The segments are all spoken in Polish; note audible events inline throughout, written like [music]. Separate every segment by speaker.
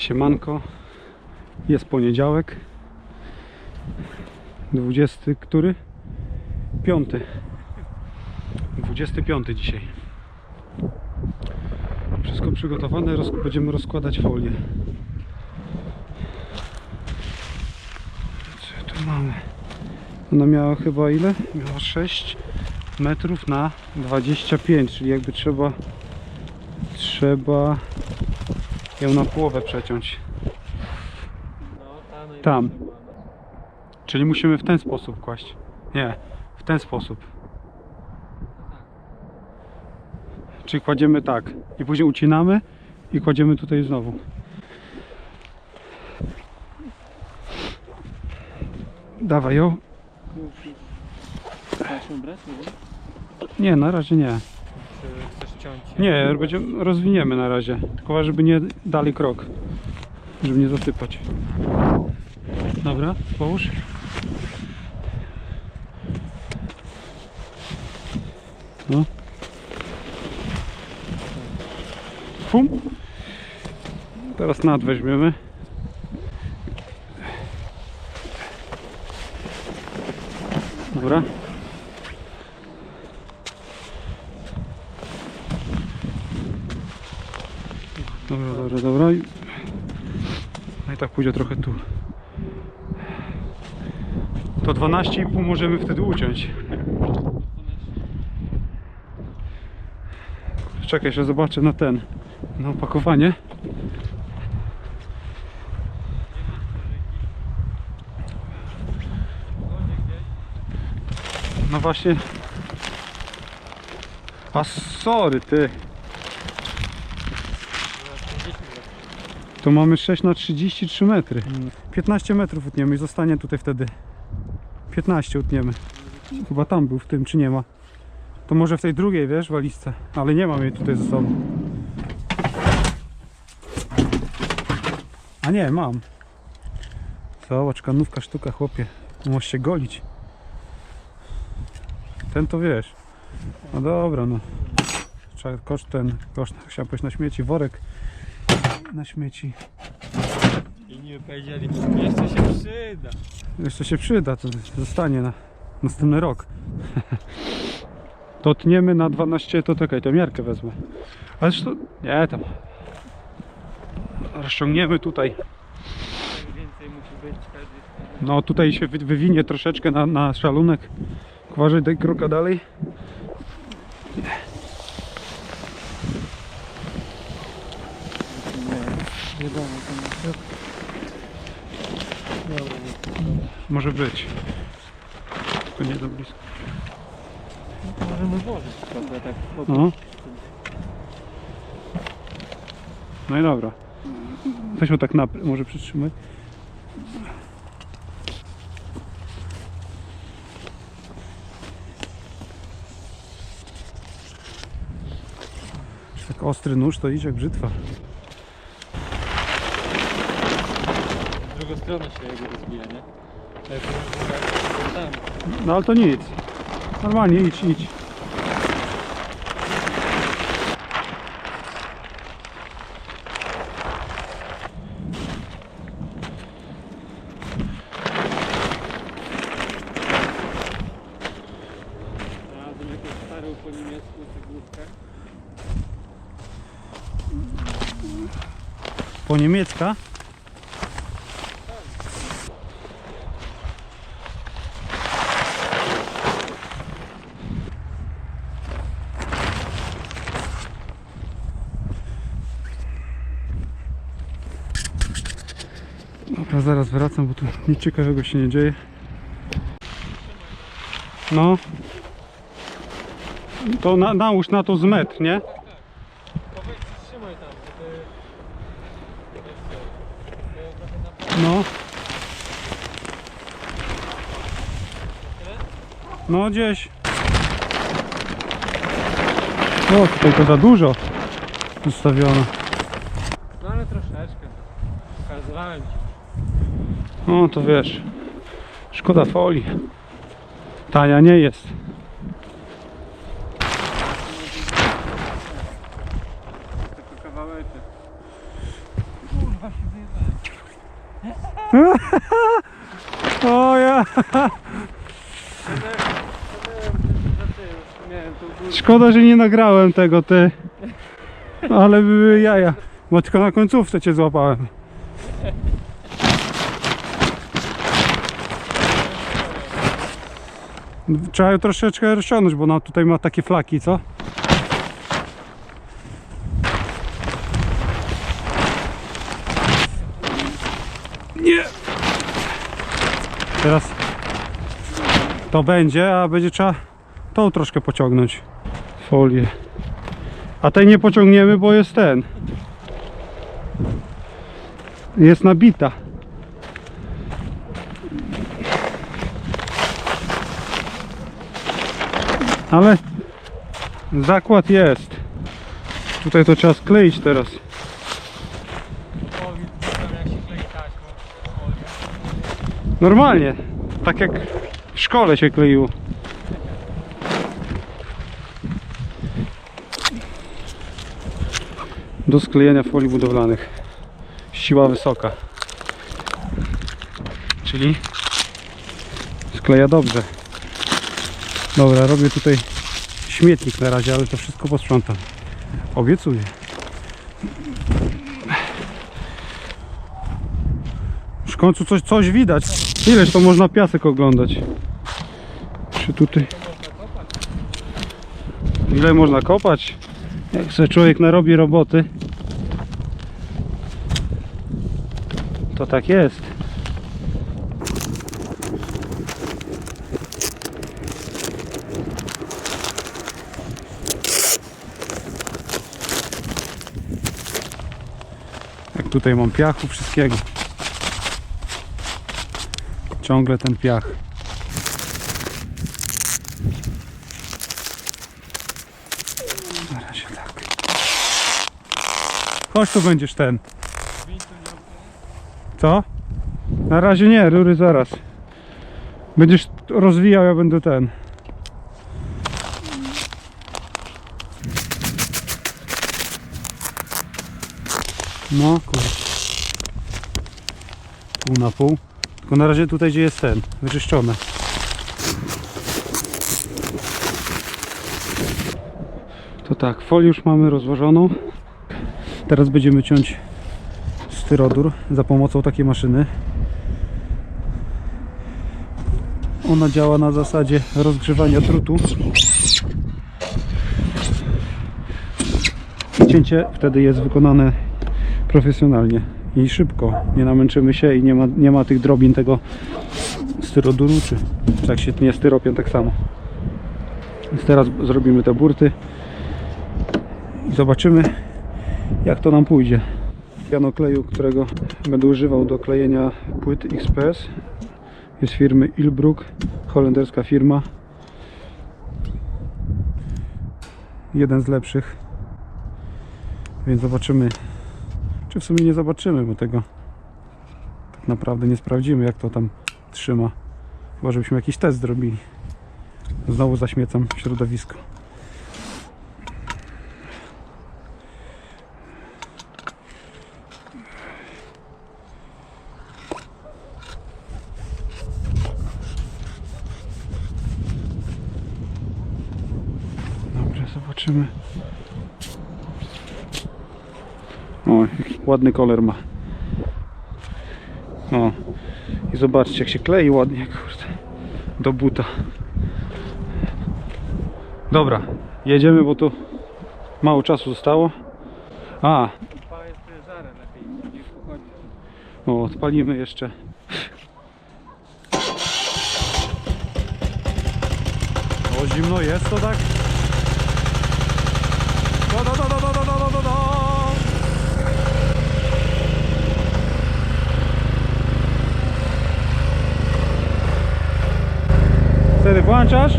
Speaker 1: Siemanko. Jest poniedziałek. 20 który? Piąty. 25 dzisiaj. Wszystko przygotowane, roz, będziemy rozkładać folię. Co tu mamy? Ona miała chyba ile? Miała 6 metrów na 25, czyli jakby trzeba trzeba ją na połowę przeciąć. Tam. Czyli musimy w ten sposób kłaść. Nie, w ten sposób. Czyli kładziemy tak i później ucinamy i kładziemy tutaj znowu. Dawaj ją. Nie, na razie nie.
Speaker 2: Ciąć?
Speaker 1: Nie, będziemy, rozwiniemy na razie. Tylko żeby nie dali krok. Żeby nie zasypać. Dobra, połóż. No. Fum. Teraz nad weźmiemy. Dobra, dobra, dobra. I- Tak pójdzie trochę tu. To 12,5 możemy wtedy uciąć. Czekaj, jeszcze zobaczę na ten, na opakowanie. No właśnie. A sorry ty. To mamy 6 na 33 metry. 15 metrów utniemy i zostanie tutaj wtedy. 15 utniemy. Chyba tam był w tym, czy nie ma? To może w tej drugiej, wiesz, walizce. Ale nie mam jej tutaj ze sobą. A nie, mam. Zobacz, kanówka sztuka, chłopie. Możesz się golić. Ten to wiesz. No dobra, no. Trzeba koszt ten, koszt, chciałem powiedzieć na śmieci, worek na śmieci.
Speaker 2: I nie powiedzieli, jeszcze się przyda.
Speaker 1: Jeszcze się przyda, to zostanie na następny rok. [laughs] To tniemy na 12, to czekaj, to miarkę wezmę. Ale to nie tam. Rozciągniemy tutaj. No tutaj się wy- wywinie troszeczkę na, na szalunek. Uważaj, daj kroka dalej.
Speaker 2: Nie, wiadomo, to Dobra,
Speaker 1: Może być. Tylko nie za blisko.
Speaker 2: nie. Możemy włożyć trochę tak po
Speaker 1: No. No i dobra. Weźmy tak na, może przytrzymaj. Tak ostry nóż to idzie jak brzytwa.
Speaker 2: W drugą stronę się jego rozbija, nie? Tak, tam.
Speaker 1: No ale to nic. Normalnie idź, idź.
Speaker 2: Znalazłem po niemiecku cegłówkę.
Speaker 1: Po niemiecka. Dobra, wracam, bo tu nic ciekawego się nie dzieje. No. To na, nałóż na to z metr, nie? No. No gdzieś. O, tutaj to za dużo ustawiono.
Speaker 2: No ale troszeczkę. Pokazywałem ci.
Speaker 1: No to wiesz. Szkoda folii. Tania nie jest.
Speaker 2: Tylko. Kurwa się [laughs]
Speaker 1: O ja! Szkoda, że nie nagrałem tego, ty. Ale były jaja. Bo tylko na końcówce cię złapałem. Trzeba ją troszeczkę rozciągnąć, bo ona tutaj ma takie flaki, co? Nie! Teraz to będzie, a będzie trzeba tą troszkę pociągnąć. Folię. A tej nie pociągniemy, bo jest ten. Jest nabita. Ale zakład jest. Tutaj to trzeba skleić teraz. Normalnie. Tak jak w szkole się kleiło. Do sklejenia folii budowlanych. Siła wysoka. Czyli skleja dobrze. Dobra, robię tutaj śmietnik na razie, ale to wszystko posprzątam. Obiecuję. W końcu coś, coś widać. Ileż to można piasek oglądać? Czy tutaj... Ile można kopać? Jak sobie człowiek narobi roboty, to tak jest. Jak tutaj mam piachu wszystkiego. Ciągle ten piach. Na razie tak. Chodź tu będziesz ten. Co? Na razie nie, rury zaraz. Będziesz rozwijał, ja będę ten. No. Pół na pół. Tylko na razie tutaj gdzie jest ten, wyczyszczone. To tak, folię już mamy rozłożoną. Teraz będziemy ciąć styrodur za pomocą takiej maszyny. Ona działa na zasadzie rozgrzewania drutu. Cięcie wtedy jest wykonane profesjonalnie i szybko. Nie namęczymy się i nie ma, nie ma tych drobin tego styroduru, czy, jak się tnie styropian tak samo. Więc teraz zrobimy te burty i zobaczymy jak to nam pójdzie. Pianokleju, którego będę używał do klejenia płyt XPS jest firmy Ilbrook, holenderska firma. Jeden z lepszych. Więc zobaczymy, czy w sumie nie zobaczymy, bo tego tak naprawdę nie sprawdzimy, jak to tam trzyma. Chyba, żebyśmy jakiś test zrobili. Znowu zaśmiecam środowisko. Dobrze, zobaczymy. O, jaki ładny kolor ma. O, i zobaczcie jak się klei ładnie, kurde, do buta. Dobra, jedziemy, bo tu mało czasu zostało. A, o, odpalimy jeszcze. O, zimno jest to tak? Włączasz,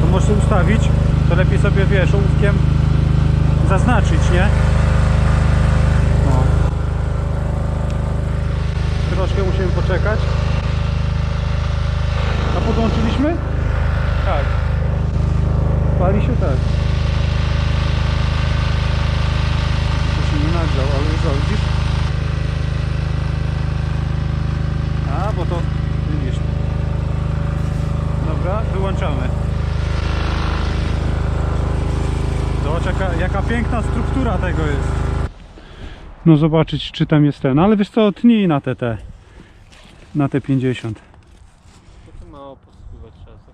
Speaker 1: to możesz ustawić, to lepiej sobie wiesz, ołówkiem zaznaczyć, nie? O. Troszkę musimy poczekać. A podłączyliśmy?
Speaker 2: Tak.
Speaker 1: Pali się tak. To się nie nagrzał, ale już wyłączamy. Zobacz jaka, jaka piękna struktura tego jest. No zobaczyć czy tam jest ten, ale wiesz co, tnij na te, te na te 50.
Speaker 2: To mało pospływać czasu.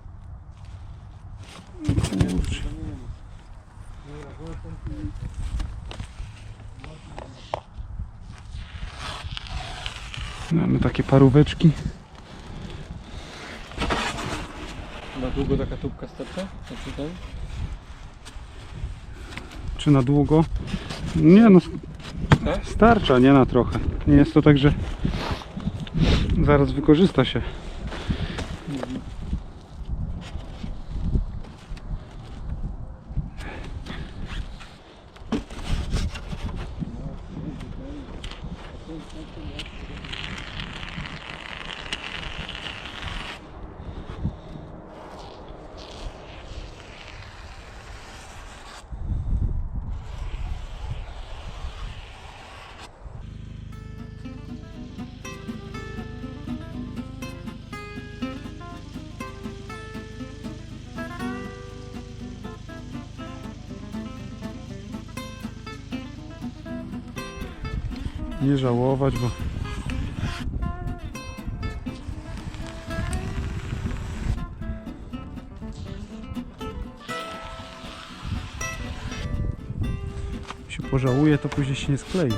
Speaker 1: Mamy takie paróweczki.
Speaker 2: Długo taka tubka starcza? Znaczy ten?
Speaker 1: Czy na długo? Nie no,
Speaker 2: Tak?
Speaker 1: starcza, nie na trochę. Nie jest to tak, że zaraz wykorzysta się. Nie żałować, bo się pożałuje, to później się nie sklei.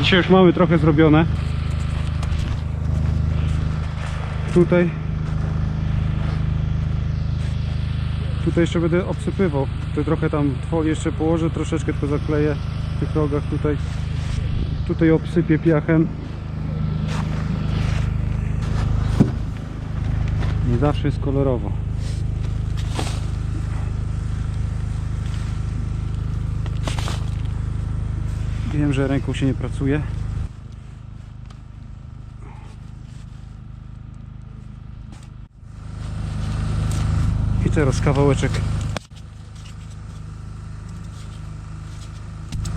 Speaker 1: Dzisiaj już mamy trochę zrobione. Tutaj Tutaj jeszcze będę obsypywał. To trochę tam folię jeszcze położę, troszeczkę tylko zakleję w tych rogach tutaj. Tutaj obsypię piachem. Nie zawsze jest kolorowo. Wiem, że ręką się nie pracuje. Teraz kawałeczek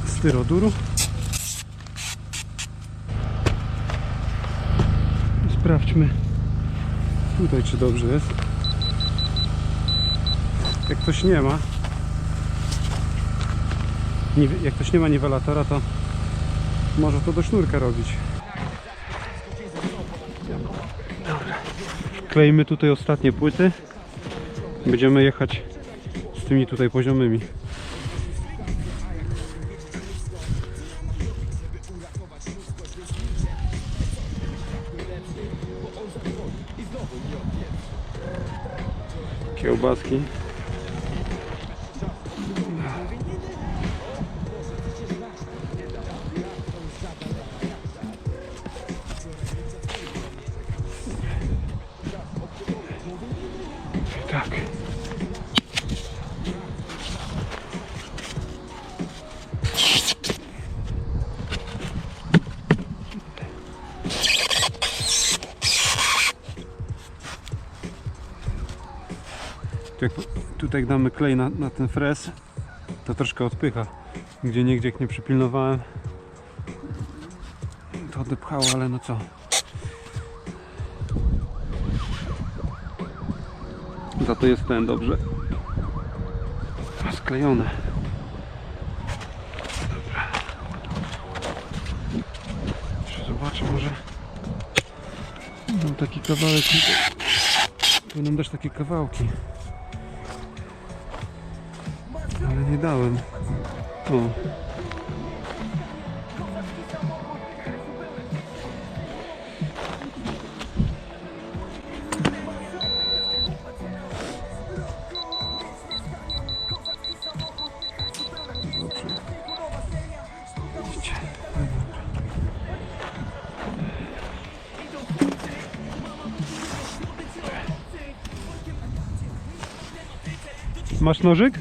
Speaker 1: styroduru. Sprawdźmy tutaj, czy dobrze jest. Jak ktoś nie ma, nie- jak ktoś nie ma niwelatora, to może to do sznurka robić. Dobra. Klejmy tutaj ostatnie płyty. Będziemy jechać z tymi tutaj poziomymi. Kiełbaski. Jak damy klej na, na ten frez, to troszkę odpycha. Gdzie niegdzie jak nie przypilnowałem, to odepchało, ale no co. Za to jest ten dobrze sklejone. Dobra. Jeszcze zobaczę może. Mam taki kawałek. Tu nam dać takie kawałki. Ale nie dałem. O. Masz nożyk?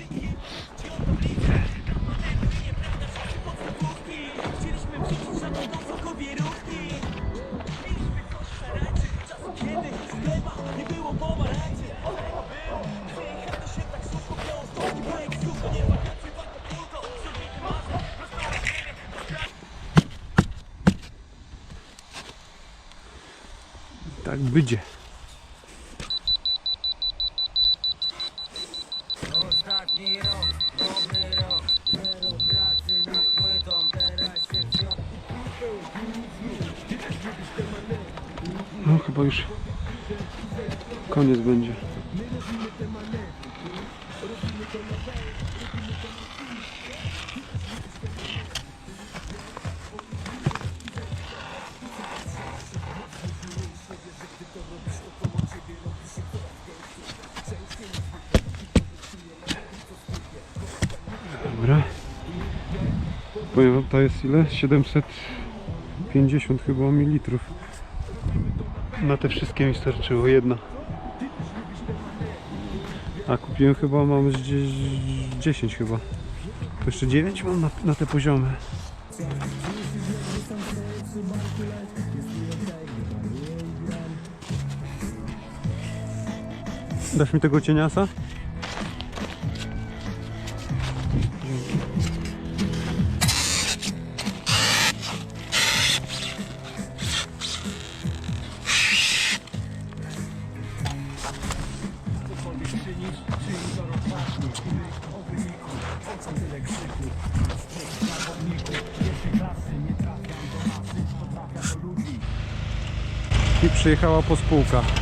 Speaker 1: Bydzie.
Speaker 3: Ostatni rok, dobry rok Zero pracy nad płytą, teraz się
Speaker 1: No chyba już koniec będzie. Powiem wam, to jest ile? 750 chyba mililitrów. Na te wszystkie mi starczyło jedna. A kupiłem chyba, mam gdzieś 10 chyba. To jeszcze 9 mam na, na te poziomy. Dasz mi tego cieniasa? Przyjechała po spółka.